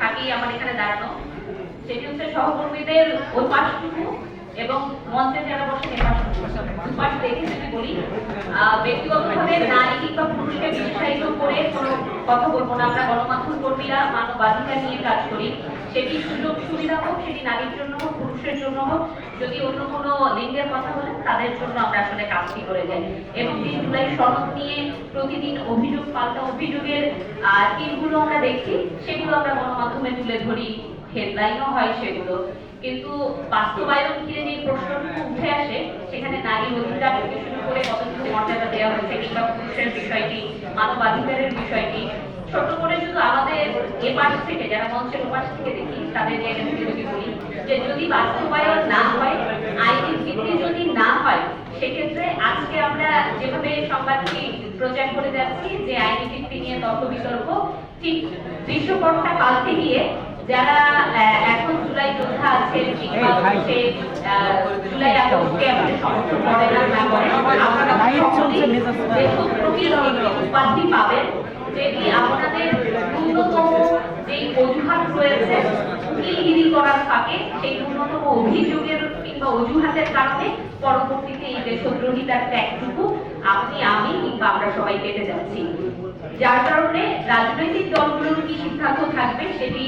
থাকি আমার এখানে দাঁড়ানো। সেটি হচ্ছে সহকর্মীদের ওই পাশটুকু এবং মঞ্চে যারা বসেন এই দেখে যদি বলি ব্যক্তিগতভাবে নারী কিংবা পুরুষকে বিশেষায়িত করে কোনো কথা বলব না। আমরা গণমাধ্যম কর্মীরা মানবাধিকার নিয়ে কাজ করি। সেটি সুযোগ সুবিধা হোক সেটি নারীর জন্য হোক পুরুষের জন্য হোক যদি অন্য কোনো লিঙ্গের কথা বলেন তাদের জন্য আমরা আসলে কাজটি করে যাই। এবং যে জুলাই সনদ নিয়ে প্রতিদিন অভিযোগ পাল্টা অভিযোগের আহ, তীরগুলো আমরা দেখি সেগুলো আমরা গণমাধ্যমে তুলে ধরি। হেডলাইনও হয় সেগুলো। কিন্তু বাস্তবায়ন ঘিরে যে প্রশ্নটুকু উঠে আসে, সেখানে নারী অধিকার থেকে শুরু করে কতটুকু মর্যাদা দেওয়া হয়েছে, কিংবা পুরুষের বিষয়টি, মানবাধিকারের বিষয়টি। ছোট করে শুধু আমাদের এ পাশ থেকে, যারা মঞ্চের ওপাশ থেকে দেখি, তাদের যদি বলি যে যদি বাস্তবায়ন না হয় আইনের ভিত্তি যদি না হয়, সেক্ষেত্রে আজকে আমরা যেভাবে সংবাদটি প্রচার করে যাচ্ছি, যে আইনি ভিত্তি নিয়ে তর্ক বিতর্ক, ঠিক দৃশ্যপটটা পাল্টে গিয়ে যারা এখন জুলাই যোদ্ধা আছেন কিংবা হচ্ছে জুলাই আগস্টকে আমাদের সমর্থন করে না না করে আপনারা সকলেই দেশপ্রতির একটি উপাধি পাবেন। যেটি আপনাদের ন্যূনতম যেই অজুহাত রয়েছে করার ফাঁকে সেই ন্যূনতম অভিযোগের কিংবা অজুহাতের কারণে পরবর্তীতে এই দেশদ্রোহিতার ত্যাগটুকু আপনি আমি কিংবা আমরা সবাই পেতে যাচ্ছি। যার কারণে রাজনৈতিক দলগুলোর কি সিদ্ধান্ত থাকবে সেটি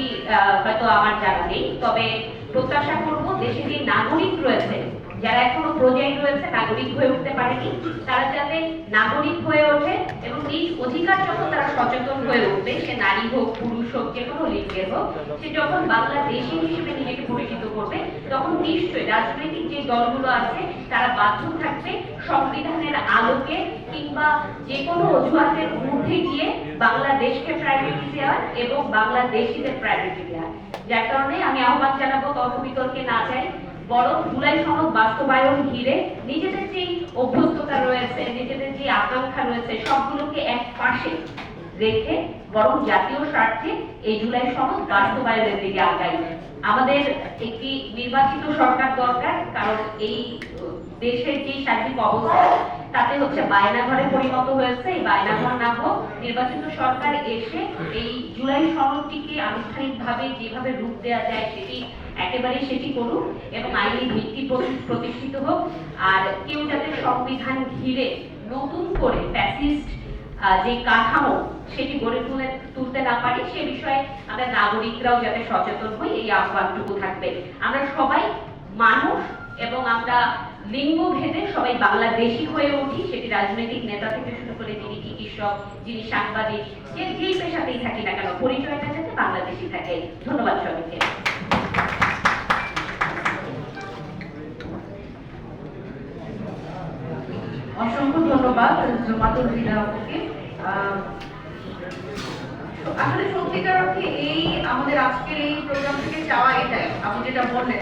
হয়তো আমার জানা নেই। তবে প্রত্যাশা করব দেশে যে নাগরিক রয়েছে, যারা এখনও প্রজেক্ট রয়েছে, নাগরিক হয়ে উঠতে পারেনি, তারা যাতে নাগরিক হয়ে ওঠে এবং নিজ অধিকার যখন তারা সচেতন হয়ে উঠবে, সে নারী হোক, পুরুষ হোক, যে কোনো লিঙ্গের হোক, সে যখন বাংলাদেশি হিসেবে নিজেকে পরিচিত করবে, তখন নিশ্চয়ই রাজনৈতিক যে দলগুলো আছে, তারা বাধ্য থাকবে সংবিধানের আলোকে কিংবা যে কোনো অজুহাতের ঊর্ধ্বে গিয়ে বাংলাদেশকে দেওয়ার এবং বাংলাদেশিদের প্রায়োরিটি দেওয়ার যার কারণে আমি আহ্বান জানাব তর্ক বিতর্কে না যাই, বরং জুলাই সনদ বাস্তবায়ন ঘিরে নিজেদের যে অভ্যস্ততা রয়েছে, নিজেদের যে আকাঙ্ক্ষা রয়েছে, সবগুলোকে এক পাশে রেখে বরং জাতীয় স্বার্থে এই জুলাই সনদ বাস্তবায়নের দিকে আগাই। আমাদের একটি নির্বাচিত সরকার দরকার, কারণ এই দেশের যে সার্বিক অবস্থা তাতে হচ্ছে বায়নাঘরে পরিণত হয়েছে। এই বায়নাঘর না হোক, নির্বাচিত সরকার এসে এই জুলাই সনদটিকে আনুষ্ঠানিকভাবে যেভাবে রূপ দেওয়া যায় সেটি একেবারে সেটি করুক এবং আইনি ভিত্তি প্রতিষ্ঠিত হোক। আর কেউ যাতে সংবিধান ঘিরে নতুন করে ফ্যাসিস্ট যে কাঠামো সেটি গড়ে তুলে তুলতে না পারি, সে বিষয়ে আমরা নাগরিকরাও যাতে সচেতন হই, এই আহ্বানটুকু থাকবে। আমরা সবাই মানুষ এবং আমরা লিঙ্গ ভেদে সবাই বাংলাদেশি হয়ে উঠি। সেটি রাজনৈতিক নেতা থেকে শুরু করে যিনি চিকিৎসক যিনি সাংবাদিক যে যেই পেশাতেই থাকি না কেন পরিচয়টা যাতে বাংলাদেশি থাকে। ধন্যবাদ সবাইকে। অসংখ্য ধন্যবাদ জোমাতুল আহ, আসলে সত্যিকার অর্থে এই আমাদের আজকের এই প্রোগ্রাম থেকে চাওয়া এটাই। আপনি যেটা বললেন